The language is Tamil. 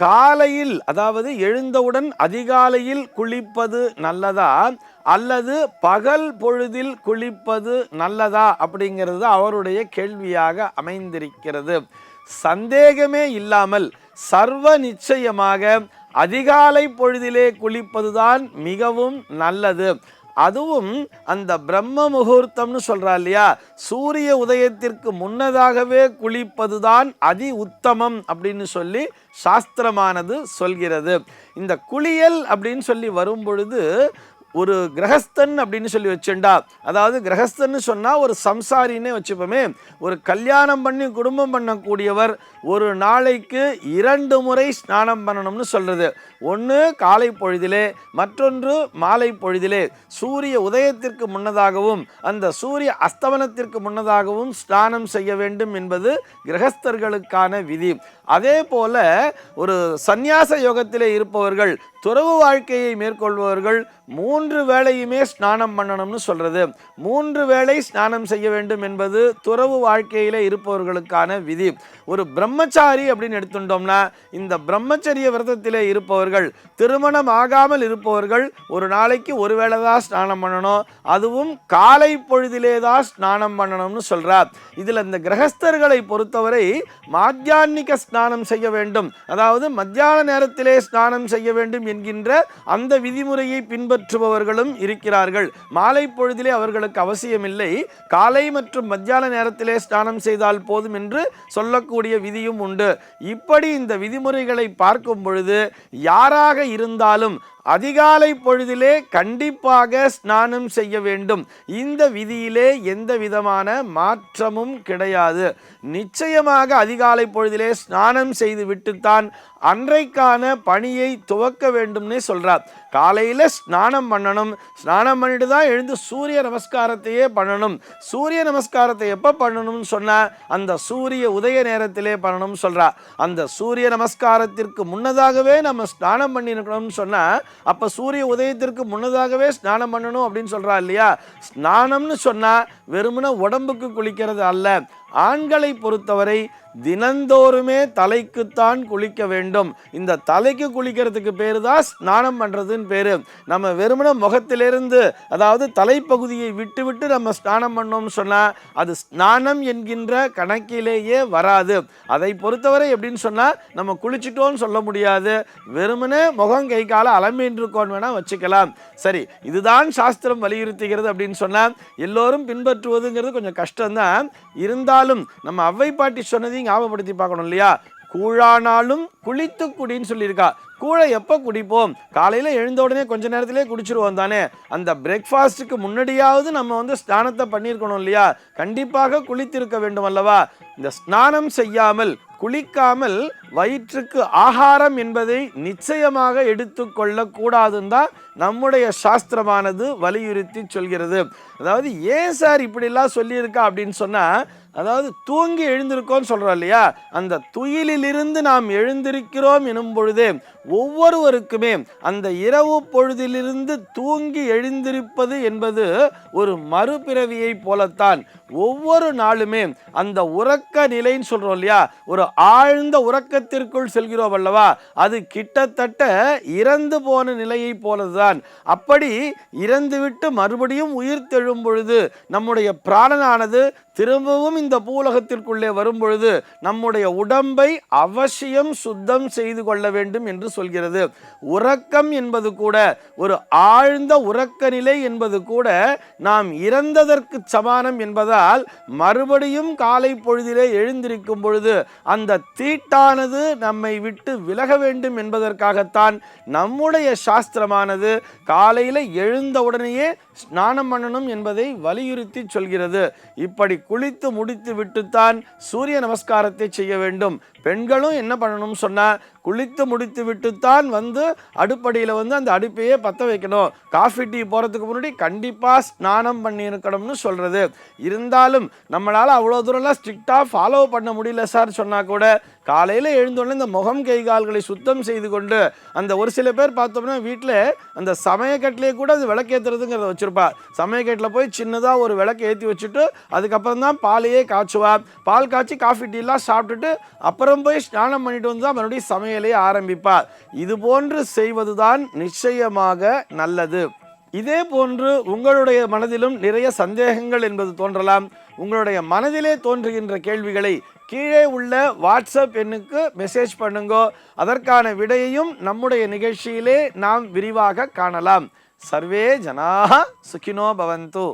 காலையில் அதாவது எழுந்தவுடன் அதிகாலையில் குளிப்பது நல்லதா? அல்லது பகல் பொழுதில் குளிப்பது நல்லதா? அப்படிங்கிறது அவருடைய கேள்வியாக அமைந்திருக்கிறது. சந்தேகமே இல்லாமல் சர்வ நிச்சயமாக அதிகாலை பொழுதிலே குளிப்பதுதான் மிகவும் நல்லது. அதுவும் அந்த பிரம்ம முகூர்த்தம்னு சொல்கிறா இல்லையா? சூரிய உதயத்திற்கு முன்னதாகவே குளிப்பதுதான் அதி உத்தமம் அப்படின்னு சொல்லி சாஸ்திரமானது சொல்கிறது. இந்த குளியல் அப்படின்னு சொல்லி வரும் பொழுது ஒரு கிரகஸ்தன் அப்படின்னு சொல்லி வச்சுண்டா அதாவது கிரகஸ்தன்னு சொன்னால் ஒரு சம்சாரின்னே வச்சுப்போமே ஒரு கல்யாணம் பண்ணி குடும்பம் பண்ணக்கூடியவர் ஒரு நாளைக்கு இரண்டு முறை ஸ்நானம் பண்ணணும்னு சொல்கிறது ஒன்று காலை பொழுதிலே மற்றொன்று மாலை பொழுதிலே. சூரிய உதயத்திற்கு முன்னதாகவும் அந்த சூரிய அஸ்தமனத்திற்கு முன்னதாகவும் ஸ்நானம் செய்ய வேண்டும் என்பது கிரகஸ்தர்களுக்கான விதி. அதே போல ஒரு சந்நியாச யோகத்திலே இருப்பவர்கள் துறவு வாழ்க்கையை மேற்கொள்பவர்கள் மூன்று வேளையுமே ஸ்நானம் பண்ணணும்னு சொல்கிறது மூன்று வேளை ஸ்நானம் செய்ய வேண்டும் என்பது துறவு வாழ்க்கையில் இருப்பவர்களுக்கான விதி. ஒரு பிரம்மச்சாரி அப்படின்னு எடுத்துட்டோம்னா இந்த பிரம்மச்சரிய விரதத்திலே இருப்பவர்கள் திருமணம் ஆகாமல் இருப்பவர்கள் ஒரு நாளைக்கு ஒரு வேளை தான் ஸ்நானம் பண்ணணும். அதுவும் காலை பொழுதிலே தான் ஸ்நானம் பண்ணணும்னு சொல்கிறார் இதில் இந்த கிரகஸ்தர்களை பொறுத்தவரை மாத்தியான்மிக ஸ்நானம் செய்ய வேண்டும். அதாவது மத்தியான நேரத்திலே ஸ்நானம் செய்ய வேண்டும் என்கின்ற அந்த விதிமுறையை பின்பற்றுபவர்களும் இருக்கிறார்கள். மாலை பொழுதிலே அவர்களுக்கு அவசியமில்லை. காலை மற்றும் மத்தியான நேரத்திலே ஸ்நானம் செய்தால் போதும் என்று சொல்லக்கூடிய விதியும் உண்டு. இப்படி இந்த விதிமுறைகளை பார்க்கும் பொழுது யாராக இருந்தாலும் அதிகாலை பொழுதிலே கண்டிப்பாக ஸ்நானம் செய்ய வேண்டும். இந்த விதியிலே எந்த விதமான மாற்றமும் கிடையாது. நிச்சயமாக அதிகாலை பொழுதிலே ஸ்நானம் செய்து விட்டுத்தான் அன்றைக்கான பணியை துவக்க வேண்டும்னே சொல்கிறார் காலையில் ஸ்நானம் பண்ணணும். ஸ்நானம் பண்ணிட்டு தான் எழுந்து சூரிய நமஸ்காரத்தையே பண்ணணும். சூரிய நமஸ்காரத்தை எப்போ பண்ணணும்னு சொன்னால் அந்த சூரிய உதய நேரத்திலே பண்ணணும்னு சொல்கிறா அந்த சூரிய நமஸ்காரத்திற்கு முன்னதாகவே நம்ம ஸ்நானம் பண்ணிருக்கணும்னு சொன்னால் அப்போ சூரிய உதயத்திற்கு முன்னதாகவே ஸ்நானம் பண்ணணும் அப்படின்னு சொல்கிறா இல்லையா? ஸ்நானம்னு சொன்னால் வெறுமனை உடம்புக்கு குளிக்கிறது அல்ல. ஆண்களை பொறுத்தவரை தினந்தோறுமே தலைக்குத்தான் குளிக்க வேண்டும். இந்த தலைக்கு குளிக்கிறதுக்கு பேர் தான் ஸ்நானம் பண்ணுறதுன்னு பேர். நம்ம வெறுமன முகத்திலிருந்து அதாவது தலைப்பகுதியை விட்டு விட்டு நம்ம ஸ்நானம் பண்ணோம்னு சொன்னால் அது ஸ்நானம் என்கின்ற கணக்கிலேயே வராது. அதை பொறுத்தவரை எப்படின்னு சொன்னால் நம்ம குளிச்சிட்டோன்னு சொல்ல முடியாது. வெறுமனே முகம் கை காலை அலம்பின்னு இருக்கோன்னு வேணால் வச்சுக்கலாம். சரி இதுதான் சாஸ்திரம் வலியுறுத்துகிறது அப்படின்னு சொன்னால் எல்லோரும் பின்பற்றுவதுங்கிறது கொஞ்சம் கஷ்டம்தான். இருந்தாலும் நம்ம அவ்வை பாட்டி சொன்னதையும் ஞாபகப்படுத்தி பார்க்கணும் இல்லையா? கூழானாலும் குளித்து குடின்னு சொல்லியிருக்கா. கூழை எப்போ குடிப்போம்? காலையில் எழுந்த உடனே கொஞ்ச நேரத்திலே குடிச்சிருவோம் தானே. அந்த பிரேக்ஃபாஸ்ட்டுக்கு முன்னாடியாவது நம்ம வந்து ஸ்நானத்தை பண்ணியிருக்கணும் இல்லையா? கண்டிப்பாக குளித்திருக்க வேண்டும் அல்லவா? இந்த ஸ்நானம் செய்யாமல் குளிக்காமல் வயிற்றுக்கு ஆகாரம் என்பதை நிச்சயமாக எடுத்துக்கொள்ளக்கூடாதுன்னு தான் நம்முடைய சாஸ்திரமானது வலியுறுத்தி சொல்கிறது. அதாவது ஏன் சார் இப்படிலாம் சொல்லியிருக்கா அப்படின்னு சொன்னால் அதாவது தூங்கி எழுந்திருக்கோம்னு சொல்கிறோம் இல்லையா? அந்த துயிலிலிருந்து நாம் எழுந்திருக்கிறோம் எனும் பொழுதே ஒவ்வொருவருக்குமே அந்த இரவு பொழுதிலிருந்து தூங்கி எழுந்திருப்பது என்பது ஒரு மறுபிறவியை போலத்தான். ஒவ்வொரு நாளுமே அந்த உறக்க நிலைன்னு சொல்கிறோம் இல்லையா? ஒரு ஆழ்ந்த உறக்கத்திற்குள் செல்கிறோம் அல்லவா? அது கிட்டத்தட்ட இறந்து போன நிலையை போலதுதான். அப்படி இறந்துவிட்டு மறுபடியும் உயிர் தெழும் பொழுது நம்முடைய பிராணனானது திரும்பவும் இந்த பூலகத்திற்குள்ளே வரும் பொழுது நம்முடைய உடம்பை அவசியம் சுத்தம் செய்து கொள்ள வேண்டும் என்று சொல்கிறது. உறக்கம் என்பது கூட ஒரு ஆழ்ந்த உறக்க நிலை என்பது கூட நாம் இறந்ததற்கு சமானம் என்பதால் மறுபடியும் காலை பொழுதிலே எழுந்திருக்கும் பொழுது அந்த தீட்டானது நம்மை விட்டு விலக வேண்டும் என்பதற்காகத்தான் நம்முடைய சாஸ்திரமானது காலையில் எழுந்த உடனேயே ஸ்நானம் பண்ணணும் என்பதை வலியுறுத்தி சொல்கிறது. இப்படி குளித்து முடித்து விட்டுத்தான் சூரிய நமஸ்காரத்தை செய்ய வேண்டும். பெண்களும் என்ன பண்ணணும்னு சொன்னால் குளித்து முடித்து விட்டுத்தான் வந்து அடுப்படியில் வந்து அந்த அடுப்பையே பற்ற வைக்கணும். காஃபி டீ போகிறதுக்கு முன்னாடி கண்டிப்பாக ஸ்நானம் பண்ணியிருக்கணும்னு சொல்கிறது இருந்தாலும் நம்மளால் அவ்வளோ தூரம்லாம் ஸ்ட்ரிக்டாக ஃபாலோ பண்ண முடியல சார் சொன்னால் கூட. காலையில் எழுந்தோடனே இந்த முகம் கை கால்களை சுத்தம் செய்து கொண்டு அந்த ஒரு சில பேர் பார்த்தோம்னா வீட்டில் அந்த சமயக்கட்டிலே கூட அது விளக்கேற்றுறதுங்கிறத வச்சுருப்பா. சமயக்கட்டில் போய் சின்னதாக ஒரு விளக்கு ஏற்றி வச்சுட்டு அதுக்கப்புறம் தான் பாலையே காய்ச்சுவா. பால் காய்ச்சி காஃபி டீலாம் சாப்பிட்டுட்டு அப்புறம் போய் ஸ்நானம் பண்ணிட்டு வந்து தான் மறுபடியும் சமையல் சமையலை ஆரம்பிப்பார். இது போன்று செய்வதுதான் நிச்சயமாக நல்லது. இதே போன்று உங்களுடைய மனதிலும் நிறைய சந்தேகங்கள் என்பது தோன்றலாம். உங்களுடைய மனதிலே தோன்றுகின்ற கேள்விகளை கீழே உள்ள வாட்ஸ்அப் எண்ணுக்கு மெசேஜ் பண்ணுங்கோ. அதற்கான விடையையும் நம்முடைய நிகழ்ச்சியிலே நாம் விரிவாக காணலாம். சர்வே ஜனாக சுகினோ பவந்து.